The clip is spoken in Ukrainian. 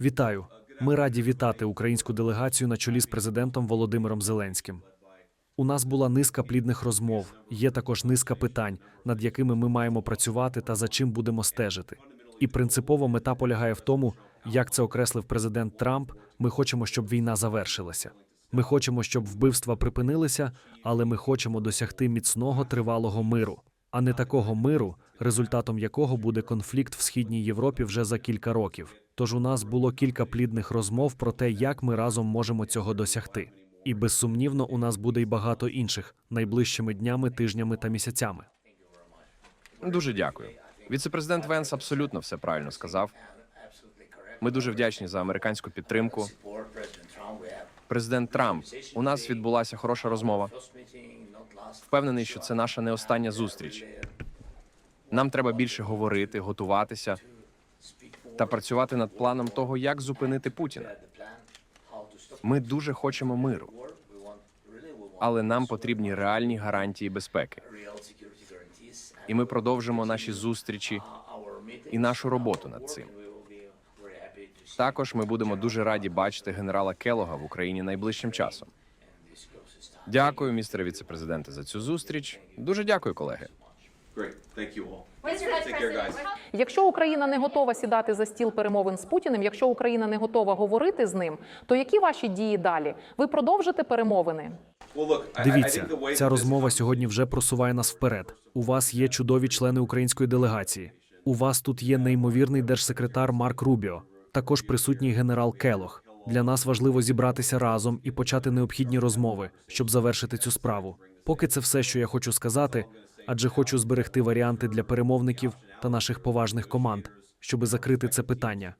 Вітаю. Ми раді вітати українську делегацію на чолі з президентом Володимиром Зеленським. У нас була низка плідних розмов. Є також низка питань, над якими ми маємо працювати та за чим будемо стежити. І принципова мета полягає в тому, як це окреслив президент Трамп. Ми хочемо, щоб війна завершилася. Ми хочемо, щоб вбивства припинилися, але ми хочемо досягти міцного тривалого миру, а не такого миру, результатом якого буде конфлікт в східній Європі вже за кілька років. Тож у нас було кілька плідних розмов про те, як ми разом можемо цього досягти. І безсумнівно, у нас буде й багато інших найближчими днями, тижнями та місяцями. Дуже дякую. Віце-президент Венс абсолютно все правильно сказав. Ми дуже вдячні за американську підтримку. Президент Трамп, у нас відбулася хороша розмова. Впевнений, що це наша не остання зустріч. Нам треба більше говорити, готуватися та працювати над планом того, як зупинити Путіна. Ми дуже хочемо миру, але нам потрібні реальні гарантії безпеки. І ми продовжимо наші зустрічі і нашу роботу над цим. Також ми будемо дуже раді бачити генерала Келога в Україні найближчим часом. Дякую, містере віцепрезиденте, за цю зустріч. Дуже дякую, колеги. Thank you all. Якщо Україна не готова сідати за стіл перемовин з Путіним, якщо Україна не готова говорити з ним, то які ваші дії далі? Ви продовжите перемовини? Дивіться, ця розмова сьогодні вже просуває нас вперед. У вас є чудові члени української делегації. У вас тут є неймовірний держсекретар Марк Рубіо, також присутній генерал Келох. Для нас важливо зібратися разом і почати необхідні розмови, щоб завершити цю справу. Поки це все, що я хочу сказати, адже хочу зберегти варіанти для перемовників та наших поважних команд, щоби закрити це питання.